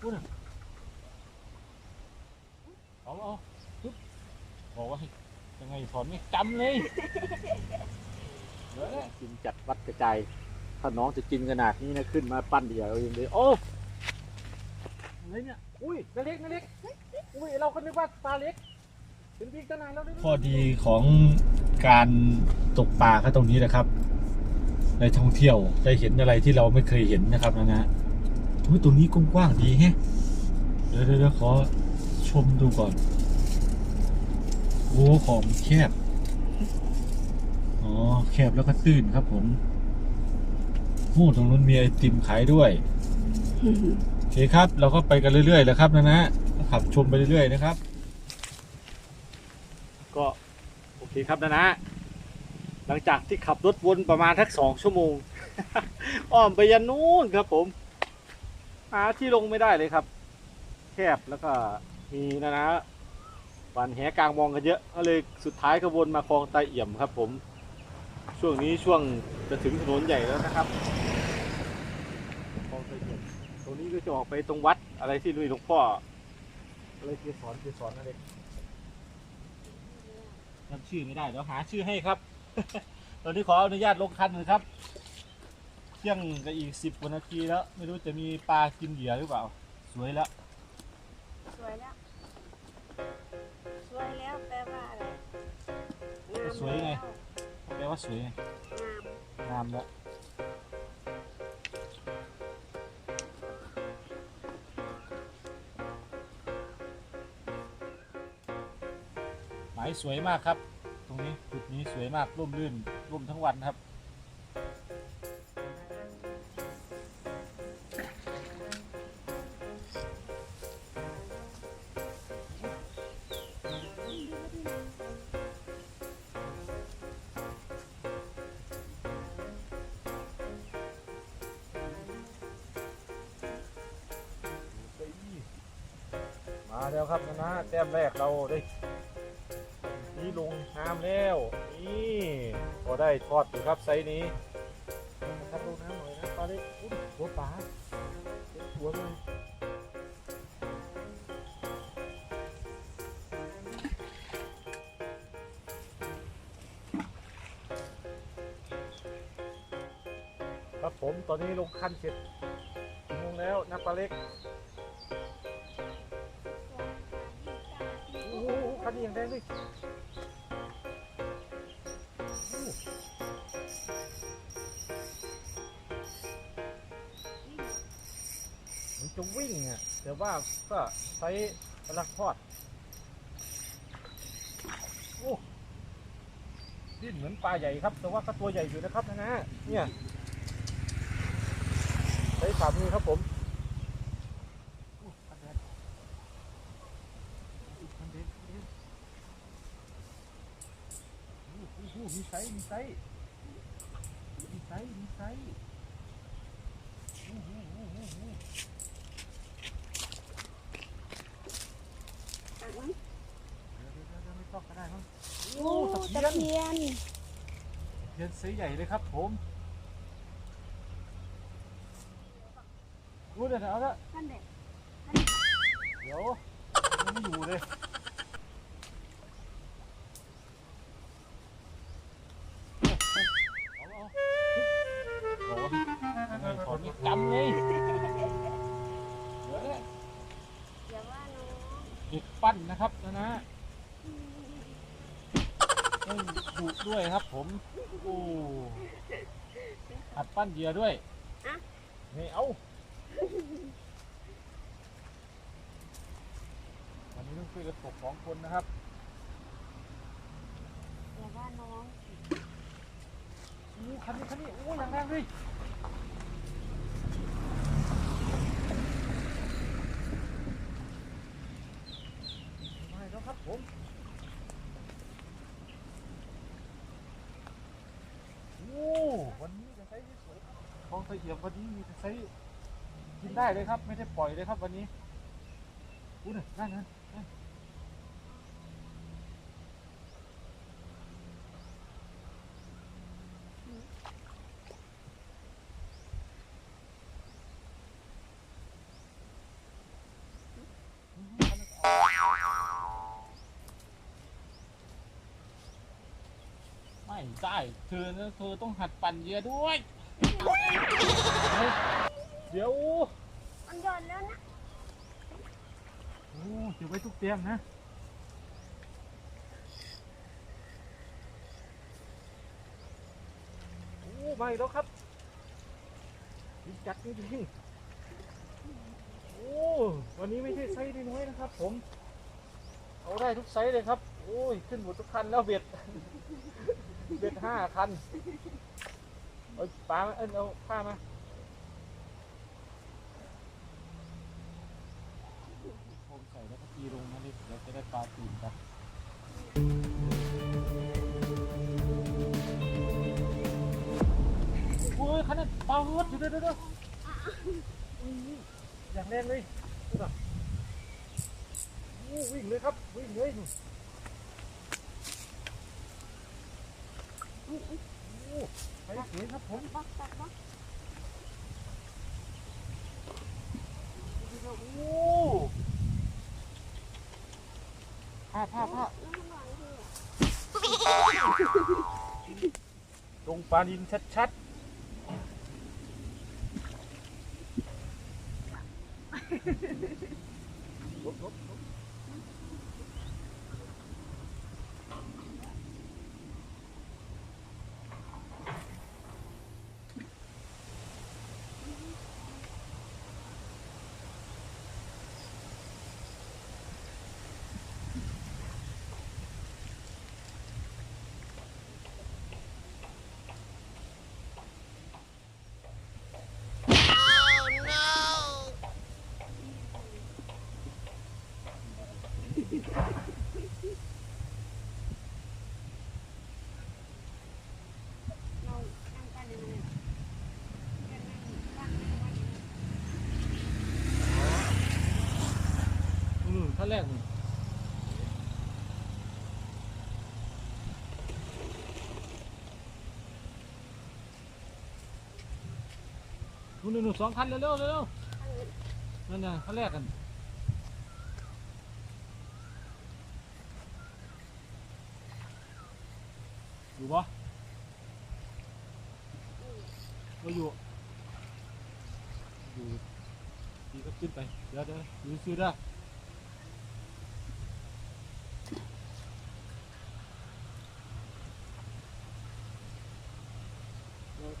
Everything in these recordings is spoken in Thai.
พูดน่ะเอาเอาปึ๊บบอกว่าให้ยังไงถอนไม่จำเลยเดี๋ยวนะกินจัดวัดกระจายถ้าน้องจะกินขนาดนี้นะขึ้นมาปั้นเดียวเองเลยโอ้อะไรเนี่ยอุ้ยนาเล็กนาเล็กอุ้ยเราก็นึกว่าปลาเล็กเป็นพี่ตั้งนานแล้วข้อดีของการตกปลาก็ตรงนี้นะครับ ในท่องเที่ยวได้เห็นอะไรที่เราไม่เคยเห็นนะครับนะนะ อุ้ยตรงนี้กว้างๆดีแฮะเดี๋ยวเดี๋ยวเดี๋ยวขอชมดูก่อนโอ้ของแคบ อ๋อ แคบแล้วก็ตื้นครับผมโอ้ตรงนู้นมีไอติมขายด้วยโอเคครับ เราก็ไปกันเรื่อยๆแล้วครับนะนะขับชมไปเรื่อยๆนะครับ ก็โอเคครับนะนะ หลังจากที่ขับรถวนประมาณทักสองชั่วโมง อ้อมไปยันนู้นครับผม หาที่ลงไม่ได้เลยครับ แคบแล้วก็มีนะนะวันแหกลางมองกันเยอะก็เลยสุดท้ายก็วนมาคลองไตเอี่ยมครับ ผม ช่วงนี้ช่วงจะถึงถนนใหญ่แล้วนะครับคลองไตเอี่ยมตรงนี้ก็จะออกไปตรงวัดอะไรที่ลุยหลวงพ่ออะไรเกสรเกสรอะไรจำชื่อไม่ได้เดี๋ยวหาชื่อให้ครับ ตอนนี้ขออนุญาตลงคันหน่อยครับ ที่ยงกับอีกสิบกว่านาทีแล้ว ไม่รู้จะมีปลากินเหยื่อหรือเปล่า สวยแล้ว สวยแล้ว สวยแล้วแปลว่าอะไรงามสวยไง แล้วแปลว่าสวยไงงาม งามแล้วหมายสวยมากครับ ตรงนี้จุดนี้สวยมากร่มรื่นร่มทั้งวันครับ มาแล้วครับนะนะแต้มแรกเราได้นี่ลงน้ำแล้ว นี่พอได้ทอดอยู่ครับไซนี้ครับลงน้ำหน่อยนะปลาเล็กอุ้ยหัวปลาเป็นหัวเลยครับผมตอนนี้ลงคันเสร็จกี่โมงแล้วนะปลาเล็กันย่างแดงเลยมันจะวิ่งอะแต่ว่าก็ใช้กำลังทอด โอ้ดิ้นเหมือนปลาใหญ่ครับ แต่ว่าก็ตัวใหญ่อยู่นะครับนะนะเนี่ยใช้ฝ่ามือครับผมโอ้คันแดง มันเด็กมันเด็กโอ้โหโอ้โหมีไซส์มีไซส์มีไซส์มีไซส์โอ้โหโอ้โหโอ้โหตักไหมเดี๋ยวเดี๋ยวเดี๋ยวไม่ต้องก็ได้มั้งโอ้ตะตะเพียนเพียนเพียนไซส์ใหญ่เลยครับผมรู้เดี๋ยวเอาละนั่นแหละเดี๋ยวมันไม่อยู่เลย ดุด้วยครับผมโอ้หัดปั้นเหยื่อด้วยนี่เอาวันนี้ต้องช่วยกันตกสองคนนะครับ อย่าว่าน้องโอ้คันนี้คันนี้โอ้อย่างแรงเลยมาแล้วครับผม โอ้วันนี้จะใช้ที่สวยคลอง ตะเอียบวันนี้มีแต่ใช้กินได้เลยครับ ไม่ได้ปล่อยเลยครับวันนี้อู้น่ะนั่นนั่นนั่นไม่ได้ เธอนะเธอต้องหัดปั่นเรือด้วย เดี๋ยวมันหย่อนแล้วนะโอ้เดี๋ยวไว้ทุกเตรียมนะโอ้ไม่แล้วครับดีจัดจริงๆโอ้วันนี้ไม่ใช่ไซส์น้อยๆนะครับ ผม เอาได้ทุกไซส์เลยครับ โอ้ย ขึ้นหมดทุกคันแล้วเบ็ด เบ็ดห้าคัน เอาปลามาเอ้ยเอาผ้ามาผมใส่แล้วก็ตีลงนะนี่เดี๋ยวจะได้ปลาตื่นกันโอ้ยขนาดปลาหดอยู่เด้อเด้อเด้ออย่างแน่นเลยดูน่ะโอ้วิ่งเลยครับ วิ่งเลยนู่นโอ้ ไปเสียครับผมบักบักบักโอ้ผ้าผ้าผ้าแล้วมันยทีอะลงปลาดินชัดๆ ลบลบลบเราตั้งกันยังไงกันนั่งตั้งนั่งวันอืมขั้นแรกนี่นู่นนู่นสองคันเร็วเร็วเร็วนั่นน่ะขั้นแรกกัน อยู่ปะไม่อยู่ อยู่ดีก็ขึ้นไป เดี๋ยวเดี๋ยวดูซื้อได้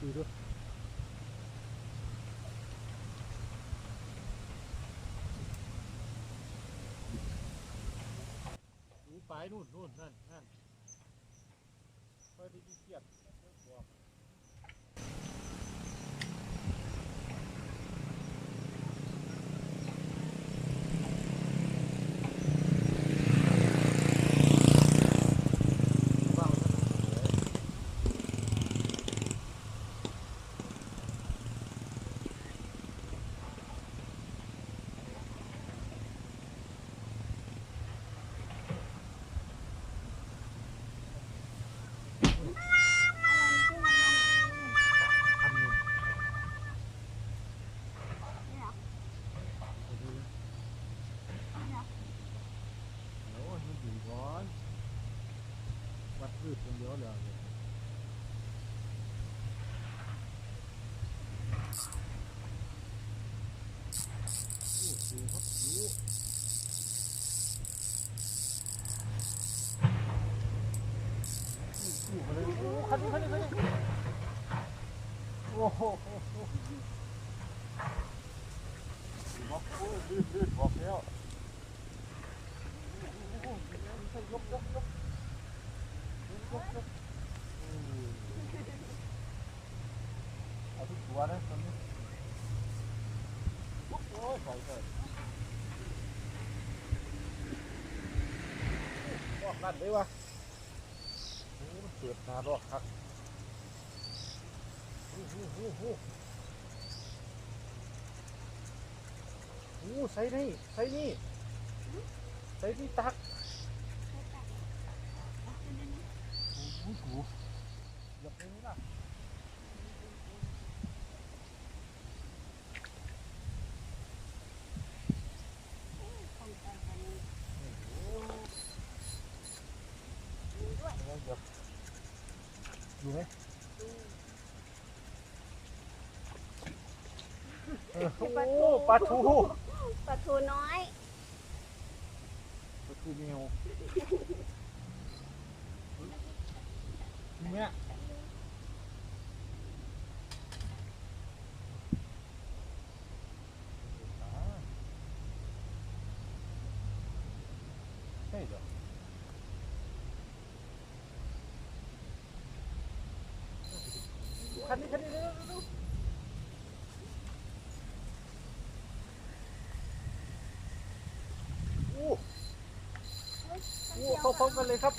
ดูด้วยดูไปนู่นนู่นนั่น นั่นไปได้ยินเสียงบอก คันหนึ่ง นี่เหรอ ไปดูนะ นี่เหรอ โอ้ยมันอยู่ก่อน วัดพืชเดียวเลยโอ้ดูครับดูดูมาเลยโอ้คันนี้คันนี้คันนี้โอ้โหบอกโอ้ยลื่นลื่นบอกแล้วโอ้โหยกยกยกยกยกยกอืม เอาทุกตัวนะตอนนี้โอ้ยใส่ใส่รอบนั่นเลยวะโอ้มันเปิดนารอบครับโอ้โหโอ้โหโอ้ใส่นี่ใส่นี่ใส่นี่ตักโอ้โหหยับไปนี่นะ ของใจกันนี่ อยู่ไหม เออโอ้ปลาทู ปลาทูน้อย ปลาทูเมียวเนี่ยใช่เหรอคันนี้คันนี้เร็วเร็วเร็วโอ้โหเข้า พร้อมกันเลยครับ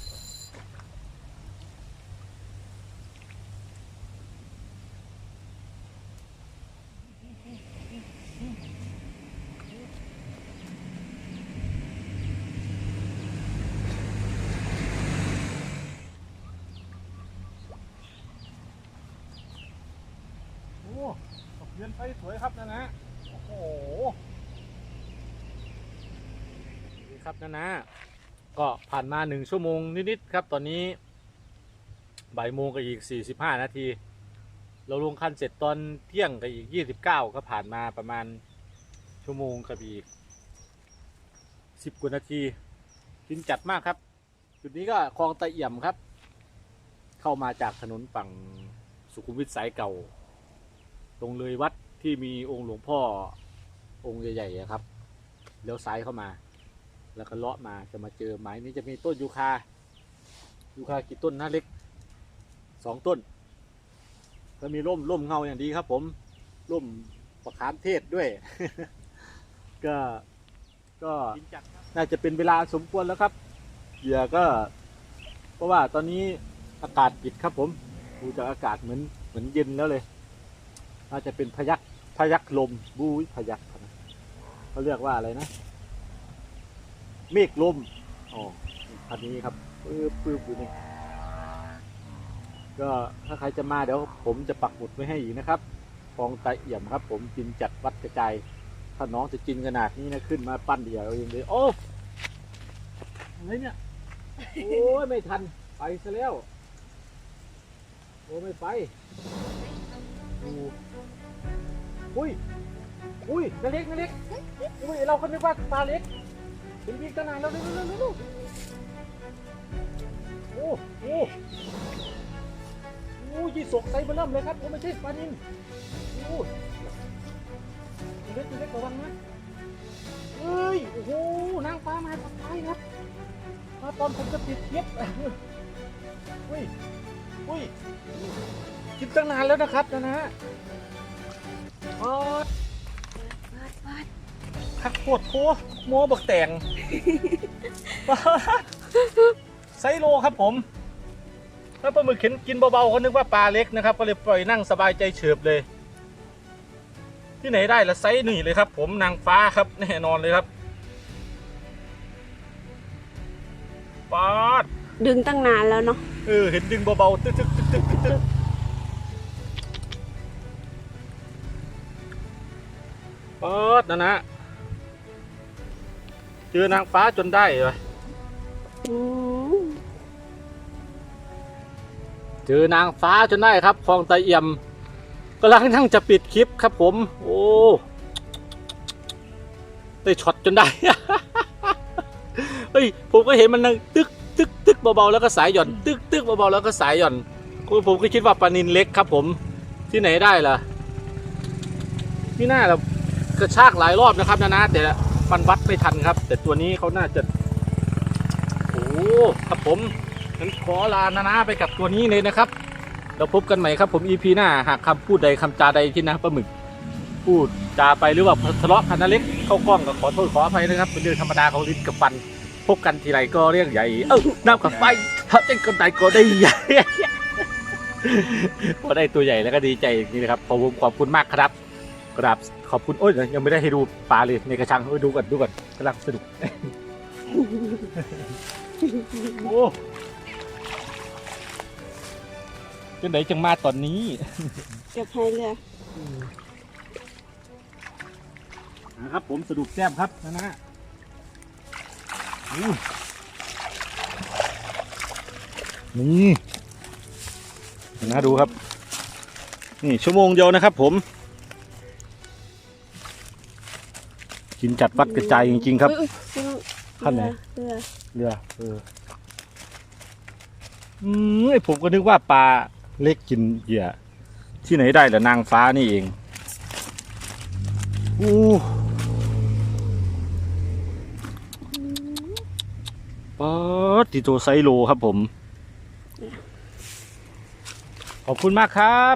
โอ้ตกเรียนไฟสวยครับนะนะ โอ้โหนี่ครับนะนะ ก็ผ่านมาหนึ่งชั่วโมงนิดๆครับ ตอนนี้บ่ายโมงกับอีก 45 นาที เราลงคันเสร็จตอนเที่ยงกับอีก 29 ก็ผ่านมาประมาณชั่วโมงกับอีก 10 กว่านาทีกินจัดมากครับ จุดนี้ก็คลองตะเอี่ยมครับ เข้ามาจากถนนฝั่งสุขุมวิทสายเก่าตรงเลยวัดที่มีองค์หลวงพ่อองค์ใหญ่ๆอะครับ เลี้ยวซ้ายเข้ามา แล้วก็เลาะมาจะมาเจอไม้นี้จะมีต้นยูคา ยูคากี่ต้นนะเล็กสองต้น ก็มีร่มร่มเงาอย่างดีครับ ผมร่มประคามเทศด้วย ก็ก็น่าจะเป็นเวลาสมควรแล้วครับเหยื่อก็ เพราะว่าตอนนี้อากาศปิดครับ ผมดูจากอากาศเหมือนเหมือนเย็นแล้วเลย น่าจะเป็นพยักพยักลมบูพยักเขาเรียกว่าอะไรนะ เมฆลมอ๋อพันนี้ครับปื้บปื้บอยู่นี่ก็ถ้าใครจะมาเดี๋ยวผมจะปักหมุดไว้ให้อีกนะครับคลองตะเอี่ยมครับ ผมกินจัดวัดกระจายถ้าน้องจะกินขนาดนี้นะขึ้นมาปั้นเดียวเอาเองเลยโอ้อะไรเนี่ยโอ้ยไม่ทันไปซะแล้วโอ้ไม่ไปดูอุ้ยอุ้ยนาเล็กนาเล็กอุ้ยเราก็นึกว่าปลาเล็ก เป็นวิ่ตั้งนานแล้วเร็วเร็วเร็วเร็วโอ้โหโอ้ยี่สกไซเบอร์เริ่มเลยครับผมไม่ใช่ปลานินโอ้ตัวเล็กตัวเล็กระวังนะเอ้ย โอ้โห นางฟ้ามาตายครับมาตอนผมจะปิดเย็บอุ้ยอุ้ยกินตั้งนานแล้วนะครับนะนะอ๋อ คักโคตรโคโมบักแตงไซโลครับผมถ้าปลาหมึกเห็นกินเบาๆเขานึกว่าปลาเล็กนะครับ ก็เลยปล่อยนั่งสบายใจเฉิบเลย ที่ไหนได้ละไซส์หนี่เลยครับ ผมนางฟ้าครับแน่นอนเลยครับปาดดึงตั้งนานแล้วเนาะเออเห็นดึงเบาๆตึ๊กตึ๊กตึ๊กตึ๊กตึ๊กปาดนะนะเจอนางฟ้าจนได้เลยเจอนางฟ้าจนได้ครับคลองตะเอี่ยมกำลังทั้งจะปิดคลิปครับผม โอ้ได้ช็อตจนได้ เฮ้ยผมก็เห็นมันนั่งตึกตึกตึกเบาๆแล้วก็สายหย่อน ตึกตึกเบาๆแล้วก็สายหย่อนผมก็คิดว่าปลานินเล็กครับ ผมที่ไหนได้ล่ะ นี่น่าเรากระชากหลายรอบนะครับนะนะแต่ มันวัดไม่ทันครับ แต่ตัวนี้เขาน่าจะโอ้ครับผมงั้นขอลานานาไปกับตัวนี้เลยนะครับเราพบกันใหม่ครับผม EP หน้าหากคำพูดใดคำจาใดที่นะปลาหมึก พูดจาไปหรือว่าทะเลาะกันเล็กเข้ากล้องก็ขอโทษขออภัยนะครับเป็นเรื่องธรรมดาของลิ้นกับฟันพบกันทีไรก็เรื่องใหญ่ เอ้าน้ำกับไฟถ้าเต้นคนใดก็ได้ใหญ่พอได้ตัวใหญ่แล้วก็ดีใจอย่างนี้นะครับขอบคุณขอบคุณมากครับ กราบขอบคุณโอ้ยยังไม่ได้ให้ดูปลาเลยในกระชังเอ้ยดูก่อนดูก่อนกำลังสนุกโอ้จังไหนจังมาตอนนี้เก็บให้เลยนะครับผมสรุปแซ่บครับนะนะอู้นี่โอ้นะดูครับ นี่ชั่วโมงเดียวนะครับผม นจัดวัดกระจายจริงๆครับอุ๊ยอุ๊ยขั้นไหน เรือเรือเอออืมไอ้ผมก็นึกว่าปลาเล็กกินเหยื่อที่ไหนได้ล่ะนางฟ้านี่เองอู้ปอดติโตไซโลครับผม ขอบคุณมากครับ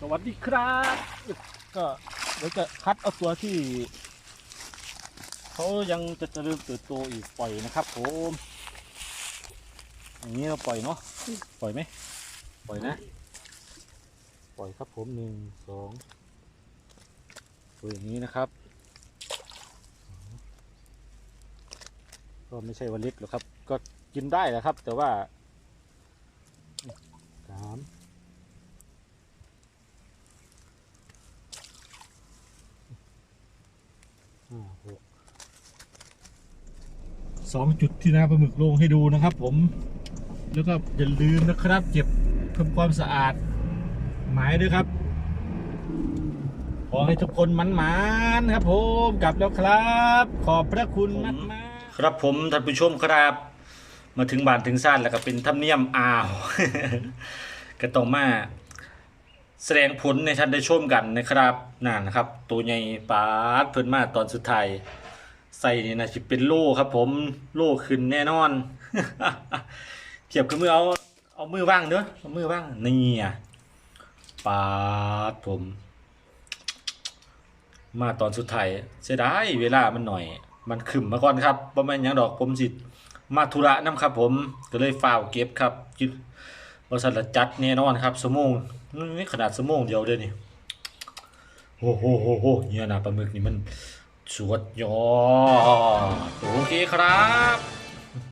สวัสดีครับ ก็ เดี๋ยวจะคัดเอาตัวที่เขายังจะเจริญเติบโตอีกปล่อยนะครับผมอย่างนี้เราปล่อยเนาะปล่อยไหมปล่อยนะ ปล่อยครับผมหนึ่งสองตัวอย่างนี้นะครับ ก็ไม่ใช่ว่าเล็กหรอกครับ ก็กินได้แหละครับ แต่ว่าสาม ห้าหกสองจุดที่หน้าปลาหมึกลงให้ดูนะครับ ผม แล้วก็อย่าลืมนะครับเก็บทำความสะอาด หมายด้วยครับ ขอให้ทุกคนมันมานๆครับ ผมกลับแล้วครับ ขอบพระคุณมากมากครับผมท่านผู้ชมครับ มาถึงบ้านถึงซ่านแล้วก็เป็นธรรมเนียมอ้าว ก็ต้องมา แสดงผลในท่านได้ชมกันนะครับนั่นนะครับ ตัวใหญ่ปาดเพิ่นมาตอนสุดท้ายใส่นี่นะจะเป็นโล่ครับ ผมโล่ขึ้นแน่นอนเทียบกับมือเอาเอามือว่างเด้อเอามือว่างนี่อะปาดผม มาตอนสุดท้ายเสียดายเวลามันหน่อย มันขึ้นมาก่อนครับประมาณยังดอกผมสิมาธุระน้ำครับ ผมก็เลยฝ้าวเก็บครับจิ บริษัทละจัดแน่นอนครับสมองนี่ขนาดสมองเดียวเลยนี่โอ้โหโหโหเนี่ยนะปลาหมึกนี่มันสุดยอดโอเคครับ